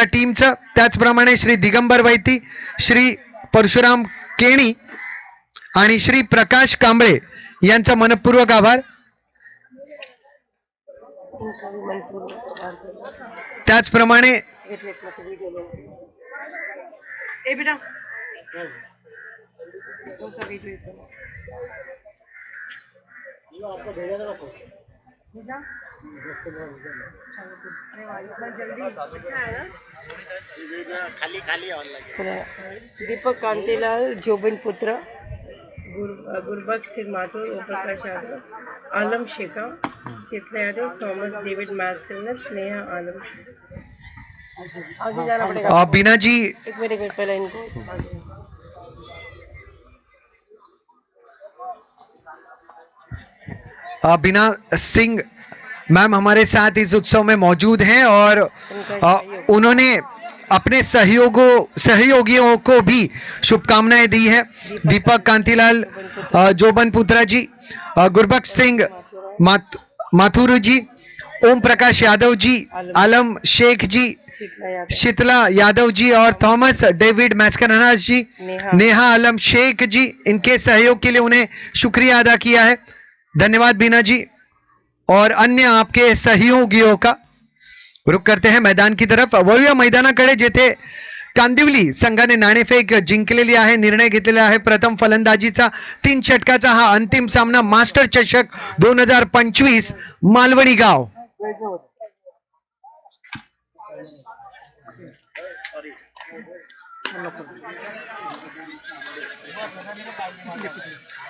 च्या टीमचं त्याचप्रमाणे श्री दिगंबर वैती श्री परशुराम केणी आणि श्री प्रकाश कांबळे यांचा मनपूर्वक आभार. त्याचप्रमाणे भेजा? अच्छा है? दीपक कांतीलाल जोबिन पुत्र गुर- गुरबख्श सिंह माथुर ओम प्रकाश यादव आलम शेखा शीतला यादव थॉमस डेविड मैस्टर स्नेहा आलम शेखा आगे जाना पड़ेगा बीना जी एक मिनट पहले इनको आगे अ, बीना सिंह मैम हमारे साथ इस उत्सव में मौजूद हैं और उन्होंने अपने सहयोगों सहयोगियों को भी शुभकामनाएँ दी है। दीपक कांतीलाल जोबन पुत्रा जी गुरबख्श सिंह मात, माथुर जी ओम प्रकाश यादव जी आलम। शेख जी शीतला यादव। जी और थॉमस डेविड मैस्करनास जी नेहा आलम शेख जी इनके सहयोग के लिए उन्हें शुक्रिया अदा किया है। धन्यवाद बीना जी। और अन्य आपके सहयोगियों का रुख करते हैं मैदान की तरफ़। वळूया मैदानाकडे जेथे कांदिवली संघाने नाणेफेक जिंकलेली आहे, निर्णय आहे. प्रथम फलंदाजीचा तीन षटकाचा हा अंतिम सामना मास्टर चषक दोन हज़ार पंचवीस मालवणी गाव.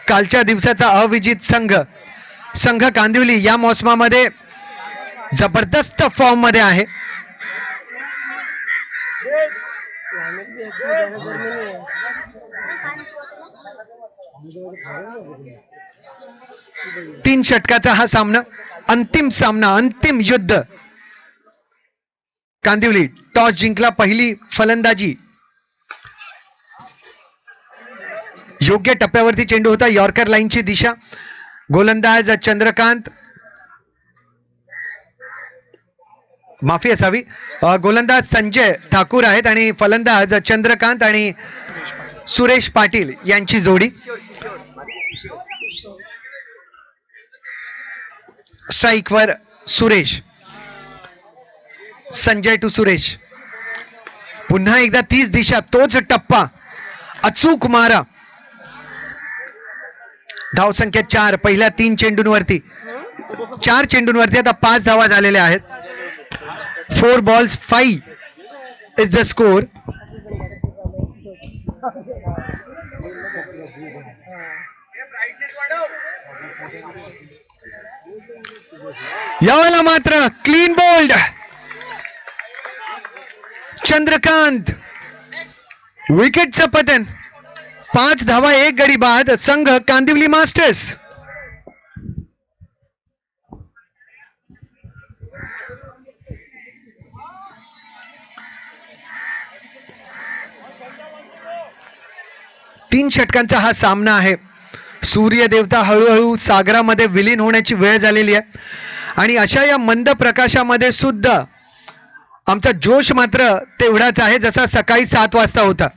कालच्या दिवसाचा अविजित संघ संघ कांदिवली या मोसमामध्ये जबरदस्त फॉर्ममध्ये आहे. तीन षटकाचा हा सामना अंतिम सामना अंतिम युद्ध. कांदिवली टॉस जिंकला पहिली फलंदाजी. योग्य टप्प्यावरती चेंडू होता. यॉर्कर लाईनची दिशा. गोलंदाज चंद्रकांत. माफी असावी. गोलंदाज संजय ठाकूर आहेत आणि फलंदाज चंद्रकांत आणि सुरेश पाटील यांची जोडी. स्ट्राईकवर सुरेश. संजय टू सुरेश. पुन्हा एकदा तीच दिशा तोच टप्पा. अचूक मारा. धावसंख्या चार पहिल्या तीन चेंडूंवरती. चार चेंडूंवरती आता पाच धावा झालेल्या आहेत. Four balls five is the score यावेळेला मात्र क्लीन बोल्ड चंद्रकांत विकेटचं पतन. पाच धावा एक गडी बाद संघ कांदिवली मास्टर्स. तीन षटकांचा हा सामना आहे. सूर्यदेवता हळूहळू सागरामध्ये विलीन होण्याची वेळ झालेली आहे. आणि अशा या मंद प्रकाशामध्ये सुद्धा आमचा जोश मात्र तेवढाच आहे जसा सकाळी सात वाजता होता.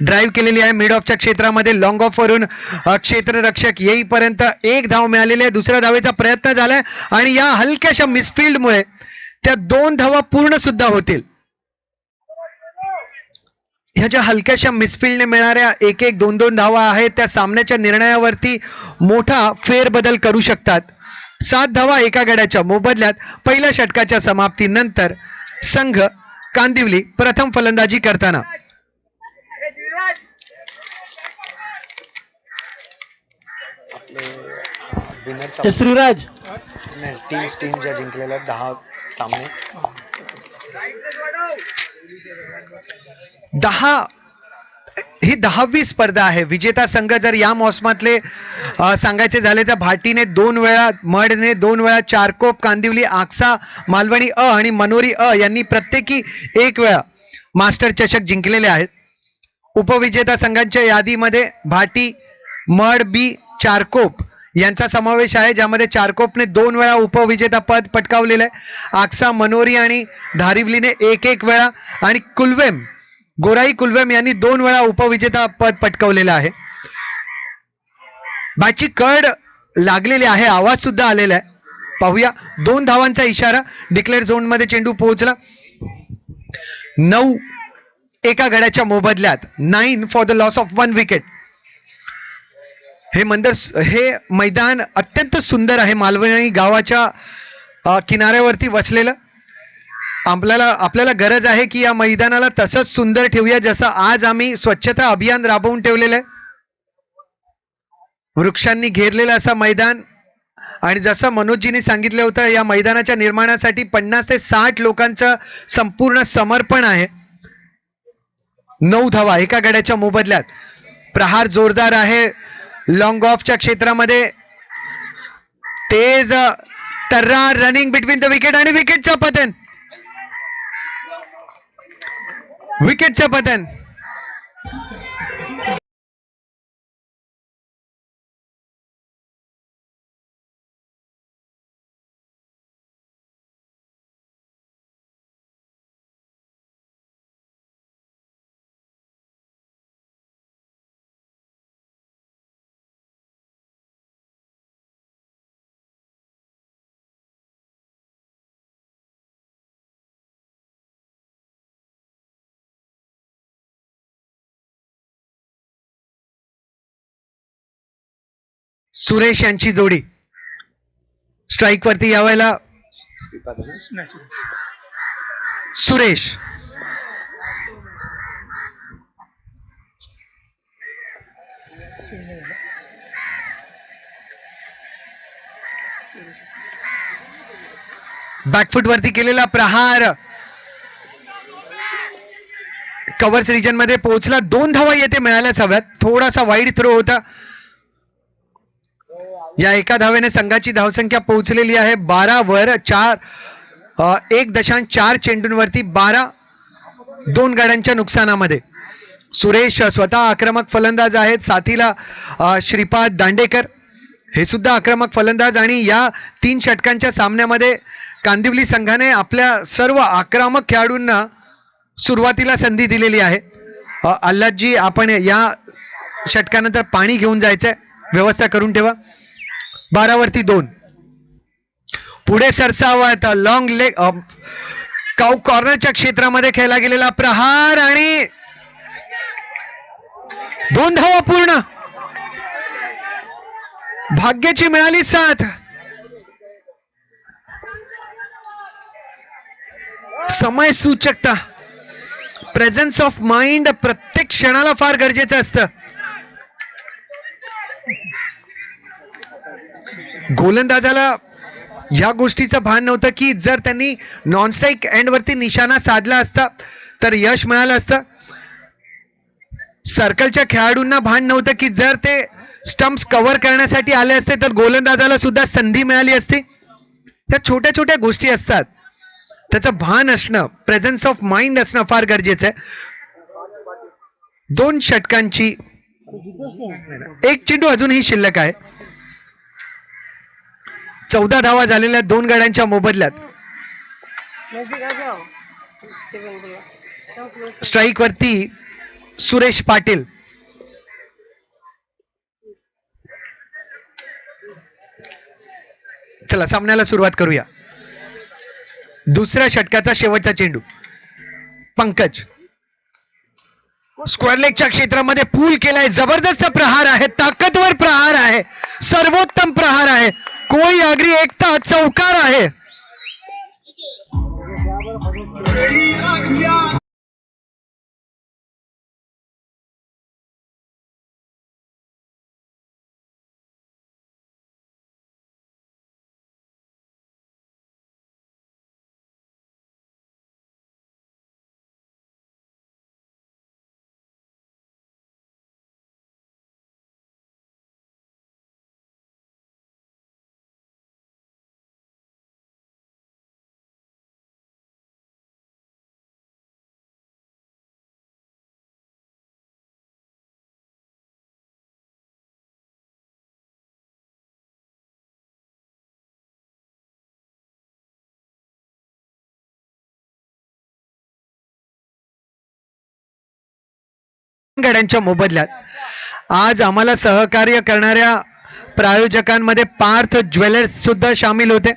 ड्राईव्ह केलेली आहे मिड ऑफच्या क्षेत्रामध्ये लॉंग ऑफ वरून क्षेत्ररक्षक येईपर्यंत एक धाव मिळालेली आहे. दुसऱ्या धावेचा प्रयत्न झालाय आणि या हलक्याशा मिसफिल्डमुळे त्या दोन धावा पूर्ण सुद्धा होतील. ह्या ज्या हलक्याशा मिसफिल्डने मिळणाऱ्या एक एक दोन दोन धावा आहेत त्या सामन्याच्या निर्णयावरती मोठा फेरबदल करू शकतात. सात धावा एका गड्याच्या मोबदल्यात पहिल्या षटकाच्या समाप्तीनंतर संघ कांदिवली प्रथम फलंदाजी करताना. श्रीराज. तीन टीम ज्या जिंकलेल्या दहा सामने. दहा ही दहावी स्पर्धा आहे. विजेता संघ जर या मोसमातले सांगायचे झाले तर भाटीने दोन वेळा मडने दोन वेळा चारकोप कांदिवली आक्सा मालवणी अ आणि मनोरी अ यांनी प्रत्येकी एक वेळा मास्टर चषक जिंकलेले आहेत. उपविजेता संघांच्या यादीमध्ये भाटी मड बी चारकोप यांचा समावेश आहे ज्यामध्ये चारकोपने दोन वेळा उपविजेता पद पटकावलेलं आहे. आक्सा मनोरी आणि धारिवलीने एक एक वेळा आणि कुलवेम गोराई कुलवेम यांनी दोन वेळा उपविजेता पद पटकावलेलं आहे. बॅटची कड लागलेली आहे आवाज सुद्धा आलेला आहे. पाहूया दोन धावांचा इशारा डिक्लेअर झोनमध्ये चेंडू पोहोचला. नऊ एका गड्याच्या मोबदल्यात nine for the loss of one wicket हे मंदिर हे मैदान अत्यंत सुंदर आहे. मालवणी गावाच्या किनाऱ्यावरती वसलेलं. आपल्याला आपल्याला गरज आहे की या मैदानाला तसंच सुंदर ठेवूया जसं आज आम्ही स्वच्छता अभियान राबवून ठेवलेलं आहे. वृक्षांनी घेरलेलं असं मैदान. आणि जसं मनोजजींनी सांगितलं होतं या मैदानाच्या निर्माणासाठी पन्नास ते साठ लोकांचं संपूर्ण समर्पण आहे. नऊ धावा एका गड्याच्या मोबदल्यात. प्रहार जोरदार आहे. लॉंग ऑफच्या क्षेत्रामध्ये तेज तर्रा रनिंग बिटवीन द विकेट आणि विकेटचं पतन. विकेटचं पतन. सुरेश यांची जोडी. स्ट्राईक वरती यावेळेला सुरेश. बॅकफुट वरती केलेला प्रहार. कव्हर्स रिजनमध्ये पोहोचला. दोन धावा येथे मिळाल्याच हव्यात थोडासा वाईड थ्रो होता. या एका धावेने संघाची धावसंख्या पोहोचलेली आहे बारा वर चार एक दशांश चार चेंडूंवरती बारा दोन गाड्यांच्या नुकसानामध्ये. सुरेश स्वतः आक्रमक फलंदाज आहेत. साथीला श्रीपाद दांडेकर. हे सुद्धा आक्रमक फलंदाज आणि या तीन षटकांच्या सामन्यामध्ये कांदिवली संघाने आपल्या सर्व आक्रमक खेळाडूंना सुरुवातीला संधी दिलेली आहे. अल्लादजी आपण या षटकानंतर पाणी घेऊन जायचंय. व्यवस्था करून ठेवा. बारावरती दोन. पुढे सरसावत लॉंग लेग काउ कॉर्नरच्या क्षेत्रामध्ये खेळला गेलेला प्रहार आणि दोन धावा पूर्ण. भाग्याची मिळाली साथ समय सूचकता. प्रेझन्स ऑफ माइंड प्रत्येक क्षणाला फार गरजेचं असतं. गोलंदाजाला या गोष्टीचं भान नव्हतं की जर त्यांनी नॉनस्ट्राईक एंडवरती निशाणा साधला असता तर यश मिळालं असतं. सर्कलच्या खेळाडूंना भान नव्हतं की जर ते स्टम्प्स कव्हर करण्यासाठी आले असते तर गोलंदाजाला सुद्धा संधी मिळाली असती. त्या छोट्या छोट्या गोष्टी असतात. त्याचं भान असणं प्रेझेन्स ऑफ माइंड असणं फार गरजेचं आहे. दोन षटकांची एक चेंडू अजूनही शिल्लक आहे. चौदा धावा झालेल्या दोन गाड्यांच्या मोबदल्यात. स्ट्राईक वरती सुरेश पाटील. चला सामन्याला सुरुवात करूया. दुसऱ्या षटकाचा शेवटचा चेंडू. पंकज. स्क्वेअर लेगच्या क्षेत्रामध्ये पूल केलाय. जबरदस्त प्रहार आहे. ताकदवर प्रहार आहे. सर्वोत्तम प्रहार आहे. कोळी आगरी एकता चौकार आहे. गाड्यांच्या मोबदल्यात. आज आम्हाला सहकार्य करणाऱ्या प्रायोजकांमध्ये पार्थ ज्वेलर्स सुद्धा सामील होते.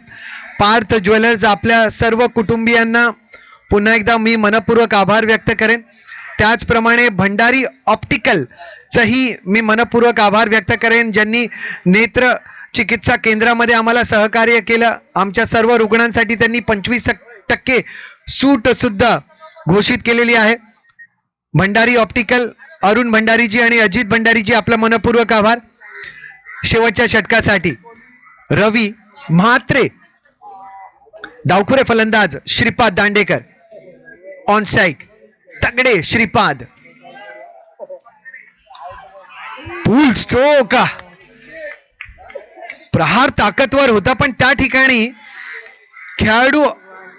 पार्थ ज्वेलर्स आपल्या सर्व कुटुंबियांना पुन्हा एकदा मी मनपूर्वक आभार व्यक्त करेन. त्याचप्रमाणे भंडारी ऑप्टिकलचंही मी मनपूर्वक आभार व्यक्त करेन ज्यांनी नेत्र चिकित्सा केंद्रामध्ये आम्हाला सहकार्य केलं. आमच्या सर्व रुग्णांसाठी त्यांनी पंचवीस टक्के सूट सुद्धा घोषित केलेली आहे. भंडारी ऑप्टिकल अरुण भंडारीजी आणि अजित भंडारीजी आपला मनपूर्वक आभार. शेवटच्या षटकासाठी. रवी म्हात्रे. डावखुरे फलंदाज श्रीपाद दांडेकर. ऑन साईक तगडे श्रीपाद. फुल स्ट्रोक प्रहार ताकदवर होता पण त्या ठिकाणी खेळाडू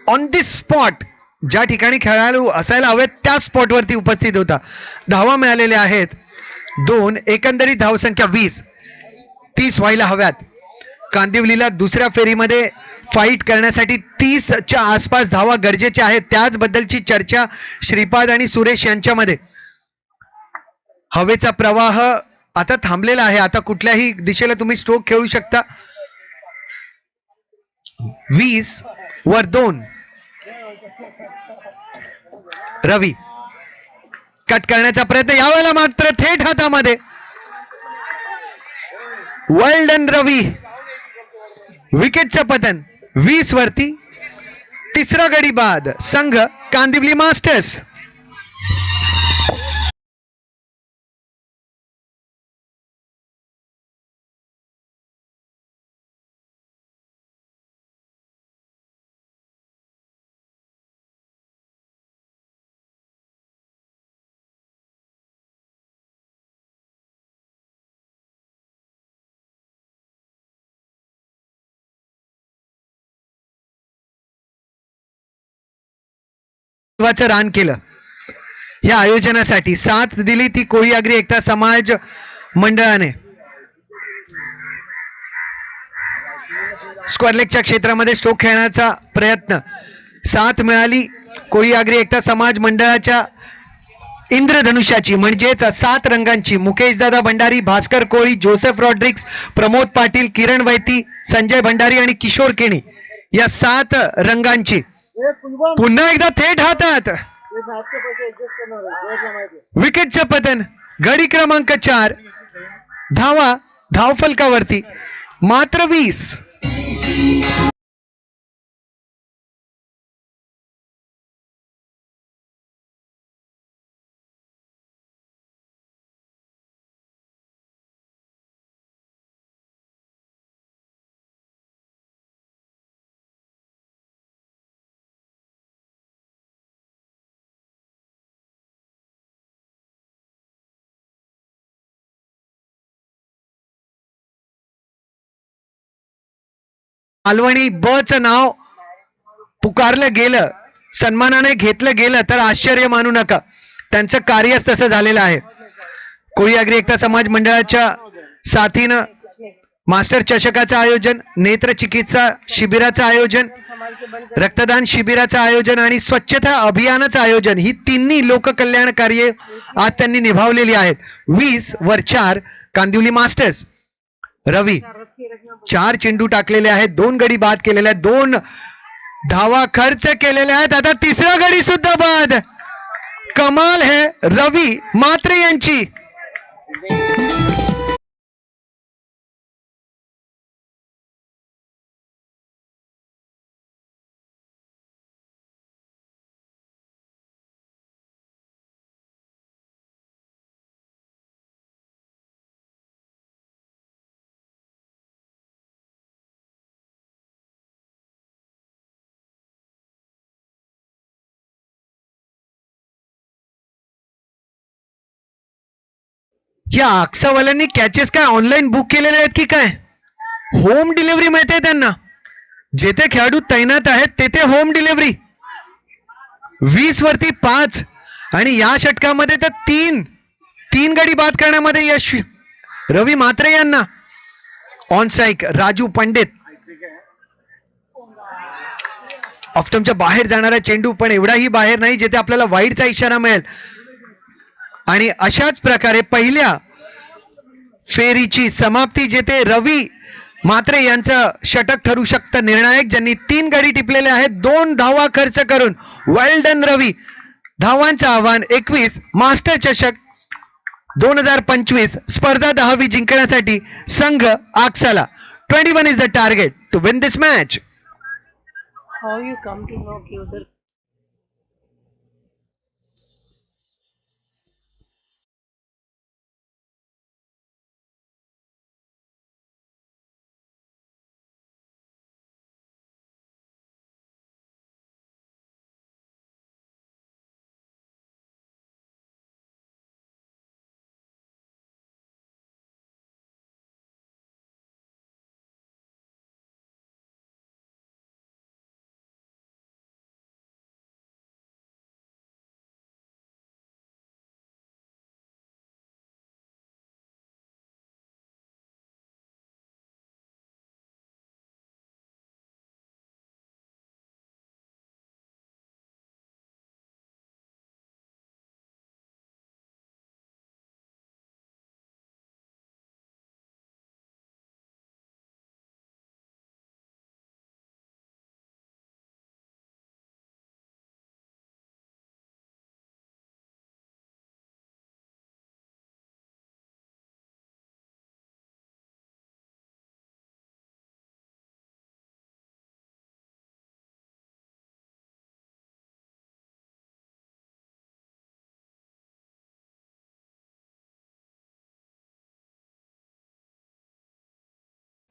ऑन दी स्पॉट ज्या ठिकाणी खेळाडू असायला हवेत त्या स्पॉटवरती उपस्थित होता. धावा मिळालेल्या आहेत. दोन एकंदरीत धावसंख्या वीस. तीस व्हायला हव्यात. कांदिवलीला दुसऱ्या फेरीमध्ये फाईट करण्यासाठी तीसच्या आसपास धावा गरजेच्या आहेत. त्याचबद्दलची चर्चा श्रीपाद आणि सुरेश यांच्यामध्ये. हवेचा प्रवाह आता थांबलेला आहे. आता कुठल्याही दिशेला तुम्ही स्ट्रोक खेळू शकता. वीस वर दोन. रवी कट करण्याचा प्रयत्न यावेळेला मात्र थेट हातामध्ये. वर्ल्ड अँड रवी विकेटचं पतन वीस वरती तिसरा गडी बाद संघ कांदिवली मास्टर्स महत्वाचं रान केलं. या आयोजनासाठी साथ दिली ती कोळी आगरी एकता समाज मंडळाने. स्क्वेअरलेगच्या क्षेत्रामध्ये स्ट्रोक खेळण्याचा प्रयत्न. साथ मिळाली कोळी आगरी एकता समाज मंडळाच्या इंद्रधनुष्याची म्हणजेच सात रंगांची. मुकेश दादा भंडारी भास्कर कोळी जोसेफ रॉड्रिक्स प्रमोद पाटील किरण वैती संजय भंडारी आणि किशोर केणी. या सात रंगांची पुन्हा एकदा थेट हातात. विकेटचं पतन. गडी क्रमांक चार. धावा धावफलकावरती मात्र वीस. मालवणी ब च नाव पुकारलं गेलं सन्मानाने घेतलं गेलं तर आश्चर्य मानू नका. त्यांचं कार्यच तसं झालेलं आहे. कोळी अग्री एकता समाज मंडळाच्या साथीनं मास्टर चषकाचं आयोजन नेत्र चिकित्सा शिबिराचं आयोजन रक्तदान शिबिराचं आयोजन आणि स्वच्छता अभियानाचं आयोजन ही तिन्ही लोककल्याण कार्य आज त्यांनी निभावलेली आहेत. वीस वर चार कांदिवली मास्टर्स रवी चार चेंडू टाकलेले आहेत दोन गडी बाद केलेले आहेत दोन धावा खर्च केलेले आहेत. आता तिसरा गडी सुद्धा बाद. कमाल है रवी मात्रे यांची. या आक्सावाल्यांनी कॅचेस काय ऑनलाईन बुक केलेले आहेत की काय? होम डिलिव्हरी मिळते त्यांना. जेथे खेळाडू तैनात आहेत तेथे होम डिलिव्हरी वीस वरती पाच आणि या षटकामध्ये तर तीन. तीन गडी बाद करण्यामध्ये यश. रवी म्हात्रे यांना. On strike Raju Pandit. ऑफ्टमच्या बाहेर जाणारा चेंडू पण एवढाही बाहेर नाही जेथे आपल्याला वाईडचा इशारा मिळेल. आणि अशाच प्रकारे पहिल्या फेरीची समाप्ती जेथे रवी मात्रे यांचं षटक ठरू शकतं. निर्णायक ज्यांनी तीन गडी टिपलेले आहेत दोन धावा खर्च करून वेल डन रवी धावांचं आव्हान एकवीस मास्टर चषक दोन हजार पंचवीस स्पर्धा दहावी जिंकण्यासाठी संघ आक्साला. Twenty one is the target to win this match.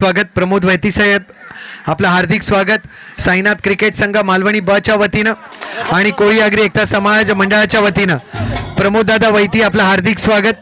स्वागत प्रमोद वैती साहेब. आपलं हार्दिक स्वागत. साईनाथ क्रिकेट संघ मालवणी ब च्या वतीनं आणि कोळी आगरी एकता समाज मंडळाच्या वतीनं. प्रमोद दादा वैती आपलं हार्दिक स्वागत.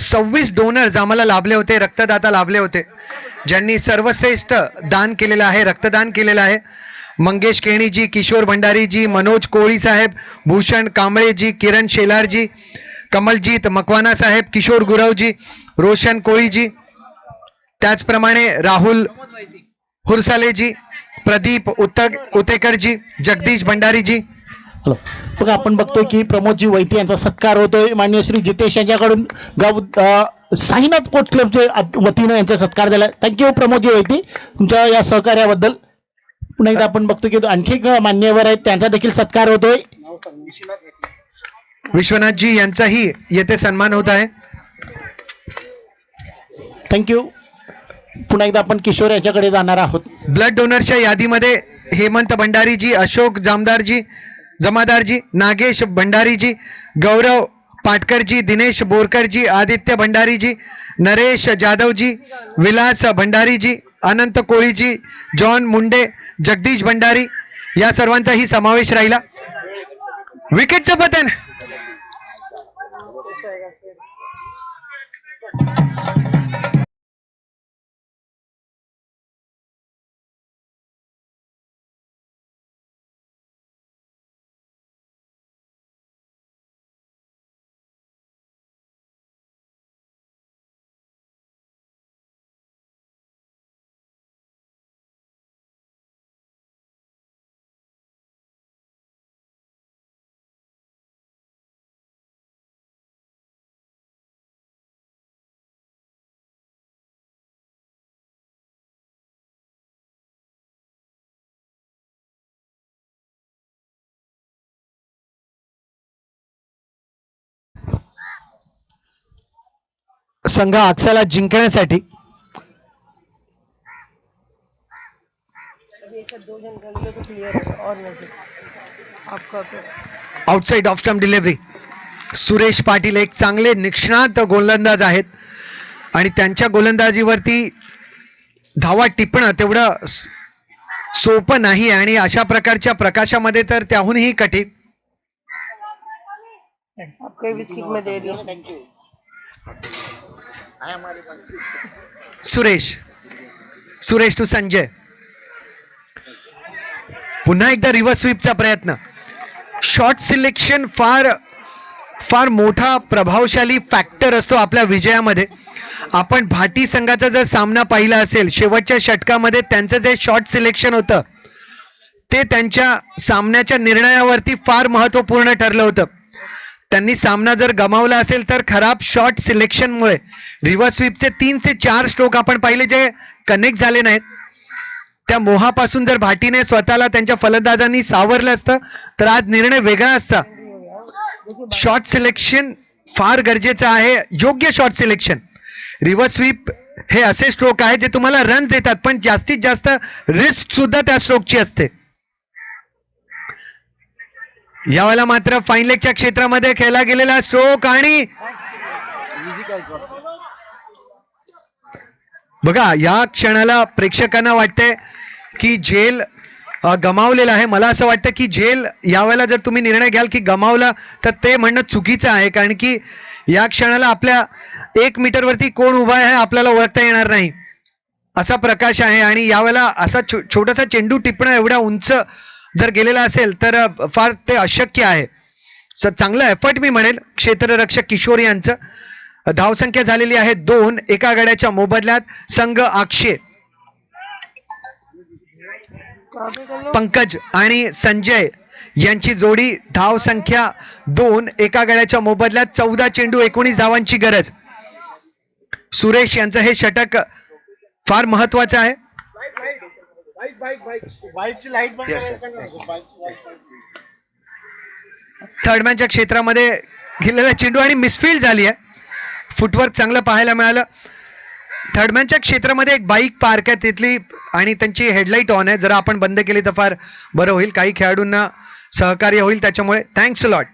सव्वीस डोनर्स आम्हाला लाभले होते रक्तदाता लाभले होते. ज्यांनी सर्वश्रेष्ठ दान केलेलं आहे रक्तदान केलेलं आहे. मंगेश केणीजी किशोर भंडारीजी मनोज कोळी साहेब भूषण कांबळेजी किरण शेलारजी कमलजीत मकवाना साहेब किशोर गुरवजी रोशन कोळीजी त्याचप्रमाणे राहुल हुरसालेजी प्रदीप उतक उतेकरजी जगदीश भंडारीजी हॅलो बघा आपण बघतोय की प्रमोदजी वैती यांचा सत्कार होतोय. मान्य श्री जितेश यांच्याकडून गाव साईनाथ स्पोर्ट्स क्लबच्या वतीनं यांचा सत्कार दिला थँक्यू प्रमोदजी वैती तुमच्या या सहकार्याबद्दल. पुन्हा एकदा आपण बघतो की आणखी एक मान्यवर आहेत. त्यांचा देखील सत्कार होतोय. विश्वनाथजी यांचाही येथे सन्मान होत आहे. थँक्यू पुन्हा एकदा आपण किशोर याच्याकडे जाणार आहोत. ब्लड डोनर्सच्या यादीमध्ये हेमंत भंडारीजी अशोक जामदारजी जमादारजी नागेश भंडारीजी गौरव पाटकरजी दिनेश बोरकरजी आदित्य भंडारीजी नरेश जाधवजी विलास भंडारीजी अनंत कोळीजी जॉन मुंडे जगदीश भंडारी या सर्वांचाही समावेश राहिला. विकेटचं पतन. संघ आक्साला जिंकण्यासाठी. Outside off stump delivery Suresh Patil एक चांगले निष्णात गोलंदाज आहेत. आणि त्यांच्या गोलंदाजीवरती धावा टिपणं तेवढं सोपं नाही आणि अशा प्रकारच्या प्रकाशामध्ये तर त्याहूनही कठीण. आपका बिस्किट में सुरेश. सुरेश टू संजय. पुन्हा एकदा रिव्हर्स स्वीपचा प्रयत्न. शॉर्ट सिलेक्शन फार फार मोठा प्रभावशाली फॅक्टर असतो आपल्या विजयामध्ये. आपण भाटी संघाचा जर सामना पाहिला असेल शेवटच्या षटकामध्ये त्यांचं जे शॉर्ट सिलेक्शन होतं ते त्यांच्या सामन्याच्या निर्णयावरती फार महत्त्वपूर्ण ठरलं होतं. त्यांनी सामना जर गमावला असेल तर खराब शॉर्ट सिलेक्शनमुळे रिव्हर्स स्वीपचे तीन ते चार स्ट्रोक आपण पाहिले जे कनेक्ट झाले नाहीत. त्या मोहापासून जर भाटीने स्वतःला त्यांच्या फलंदाजांनी सावरलं असतं तर आज निर्णय वेगळा असता. शॉर्ट सिलेक्शन फार गरजेचं आहे. योग्य शॉर्ट सिलेक्शन रिव्हर्स स्वीप हे असे स्ट्रोक आहे जे तुम्हाला रन देतात पण जास्तीत जास्त रिस्क सुद्धा त्या स्ट्रोकची असते. यावेळेला मात्र फाईन लेगच्या क्षेत्रामध्ये खेळला गेलेला स्ट्रोक आणि बघा या क्षणाला प्रेक्षकांना वाटतंय की झेल गमावलेला आहे. मला असं वाटतं की झेल यावेळेला जर तुम्ही निर्णय घ्याल की गमावला तर ते म्हणणं चुकीचं आहे. कारण की या क्षणाला आपल्या एक मीटरवरती कोण उभा आहे आपल्याला ओळखता येणार नाही. असा प्रकाश आहे आणि यावेळेला असा छो छोटासा चेंडू टिपणं एवढ्या उंच जर गेलेला असेल तर फार ते अशक्य आहे. स चांगलं एफर्ट मी म्हणेल. क्षेत्ररक्षक किशोर यांचं. धावसंख्या झालेली आहे दोन. एका गड्याच्या मोबदल्यात संघ आक्षे. पंकज आणि संजय यांची जोडी धाव संख्या दोन. एका गड्याच्या मोबदल्यात चौदा चेंडू एकोणीस धावांची गरज. सुरेश यांचं हे षटक फार महत्वाचं आहे. थर्ड मॅनच्या क्षेत्रामध्ये गेलेला चेंडू आणि मिसफिल्ड झाली आहे. फुटवर्क चांगलं पाहायला मिळालं. थर्ड मॅनच्या क्षेत्रामध्ये एक बाईक पार्क आहे तिथली आणि त्यांची हेडलाईट ऑन आहे. जरा आपण बंद केली तर फार बरं होईल. काही खेळाडूंना सहकार्य होईल त्याच्यामुळे. थँक्स लॉट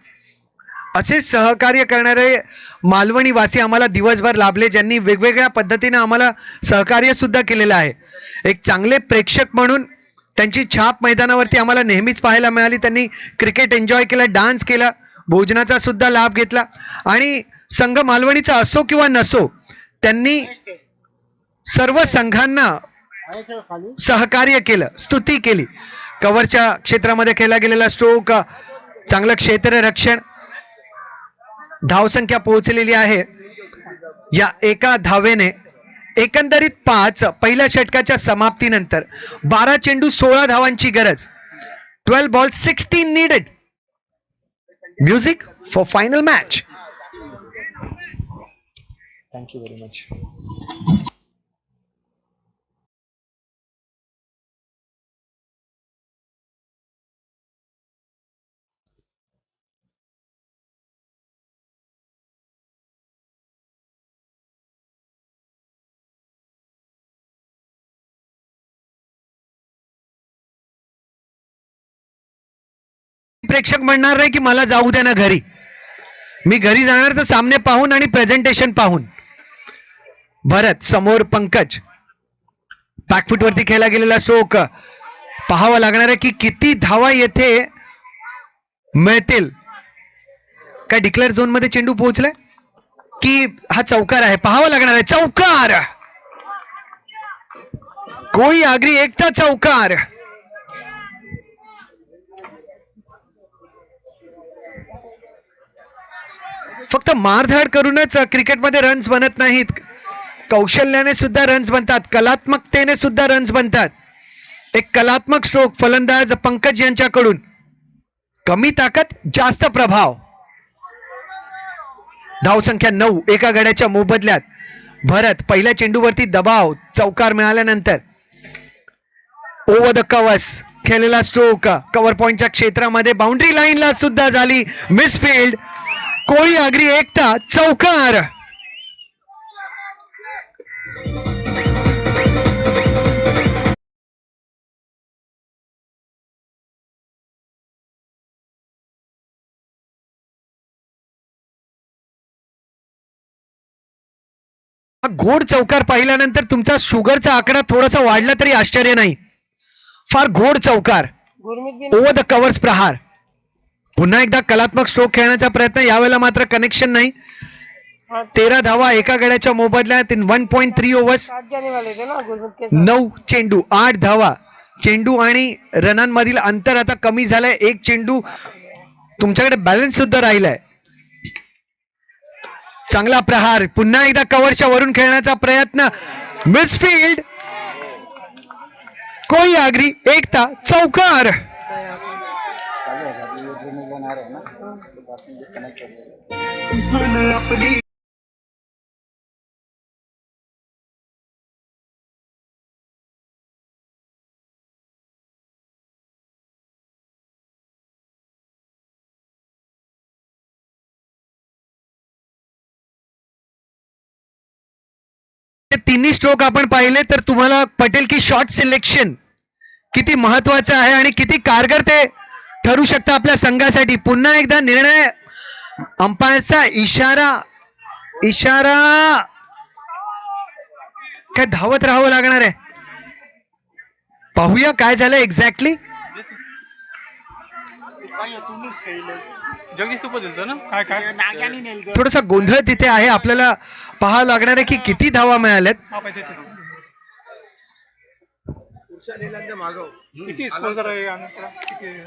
असे सहकार्य करणारे मालवणी वासी आम्हाला दिवसभर लाभले ज्यांनी वेगवेगळ्या पद्धतीने आम्हाला सहकार्य सुद्धा केलेलं आहे. एक चांगले प्रेक्षक म्हणून त्यांची छाप मैदानावरती आम्हाला नेहमीच पाहायला मिळाली. त्यांनी क्रिकेट एन्जॉय केला डान्स केला भोजनाचा सुद्धा लाभ घेतला. आणि संघ मालवणीचा असो किंवा नसो त्यांनी सर्व संघांना सहकार्य केलं स्तुती केली. कवरच्या क्षेत्रामध्ये खेळला गेलेला स्ट्रोक चांगलं क्षेत्ररक्षण धावसंख्या पोहोचलेली आहे. या एका धावेने एकंदरीत पाच पहिल्या षटकाच्या समाप्तीनंतर बारा चेंडू सोळा धावांची गरज. Twelve ball sixteen needed music for final match thank you very much प्रेक्षक म्हणणार नाही की मला जाऊ द्या ना घरी. मी घरी जाणार तर सामने पाहून आणि प्रेझेंटेशन पाहून. भरत समोर पंकज. बॅकफुट वरती खेळला गेलेला शोक. पाहावा लागणार आहे की किती धावा येथे मिळतील. काय डिक्लेअर झोनमध्ये चेंडू पोहोचलाय? की हा चौकार आहे? पाहावा लागणार आहे. चौकार! कोळी आगरी एकटा चौकार. फक्त मारधाड करूनच क्रिकेटमध्ये रन्स बनत नाहीत. कौशल्याने सुद्धा रन्स बनतात. कलात्मकतेने सुद्धा रन्स बनतात. एक कलात्मक स्ट्रोक फलंदाज पंकज यांच्याकडून. कमी ताकद जास्त प्रभाव. धावसंख्या नऊ एका गड्याच्या मोबदल्यात. भरत पहिल्या चेंडूवरती दबाव चौकार मिळाल्यानंतर. ओव्हर द कवस खेळलेला स्ट्रोक कव्हर पॉइंटच्या क्षेत्रामध्ये बाउंड्री लाईनला सुद्धा झाली. मिसफिल्ड कोळी आगरी एकता चौकार. घोड चौकार पाहिल्यानंतर तुमचा शुगरचा आकडा थोडासा वाढला तरी आश्चर्य नाही. फार घोड चौकार. ओव्हर द कवर्स प्रहार. पुन्हा एकदा कलात्मक स्ट्रोक खेळण्याचा प्रयत्न यावेळेला मात्र कनेक्शन नाही. तेरा धावा एका गड्याच्या मोबदल्यात in one point three overs नऊ चेंडू आठ धावा. चेंडू आणि रनांमधील अंतर आता कमी झालंय. एक चेंडू तुमच्याकडे बॅलन्स सुद्धा राहिलाय. चांगला प्रहार. पुन्हा एकदा कव्हरच्या वरून खेळण्याचा प्रयत्न. मिसफिल्ड कोई आगरी एकता चौकार. हे तिन्ही स्ट्रोक आपण पाहिले तर तुम्हाला पटेल की शॉर्ट सिलेक्शन किती महत्वाचं आहे आणि किती कारगर ते ठरू शकतं आपल्या संघासाठी. पुन्हा एकदा निर्णय. अंपायरचा इशारा इशारा. काय धावत राहावं लागणार आहे? पाहूया काय झालं एक्झॅक्टली जगदीश तू दिलतो ना? काय काय? थोडासा गोंधळ तिथे आहे. आपल्याला पाहावं लागणार आहे की किती धावा मिळाल्यात.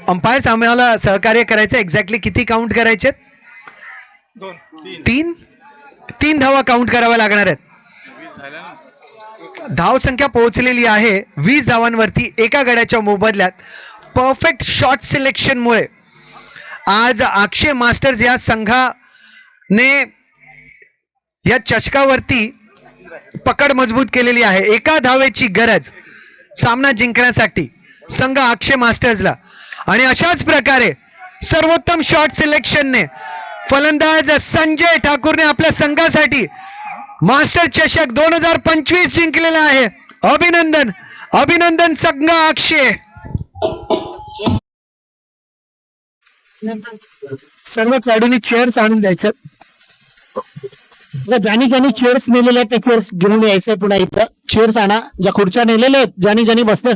अंपायर्स आम्हाला सहकार्य करायचं एक्झॅक्टली किती काउंट करायचे? दोन तीन. तीन? धावा काउंट कराव्या लागणार आहेत. धाव संख्या पोहोचलेली आहे. वीस धावांवरती एका गड्याच्या मोबदल्यात परफेक्ट शॉट सिलेक्शनमुळे आज अक्षय मास्टर्स या संघाने या चषकावरती पकड मजबूत केलेली आहे. एका धावेची गरज सामना जिंकण्यासाठी. संघ अक्षय मास्टर्सला. आणि अशाच प्रकारे सर्वोत्तम शॉट सिलेक्शनने फलंदाज संजय ठाकूरने आपल्या संघासाठी मास्टर चषक दोन हजार पंचवीस जिंकलेला आहे. अभिनंदन. अभिनंदन संघ अक्षय. सर्व खेळाडूंनी चेअर्स आणून द्यायचं. ज्यांनी ज्यांनी चेअर्स नेलेले आहेत त्या चेअर्स घेऊन यायचंय पुन्हा इथं. चेअर्स आणा ज्या खुर्च्या नेलेल्या आहेत ज्यांनी ज्यांनी बसण्यासाठी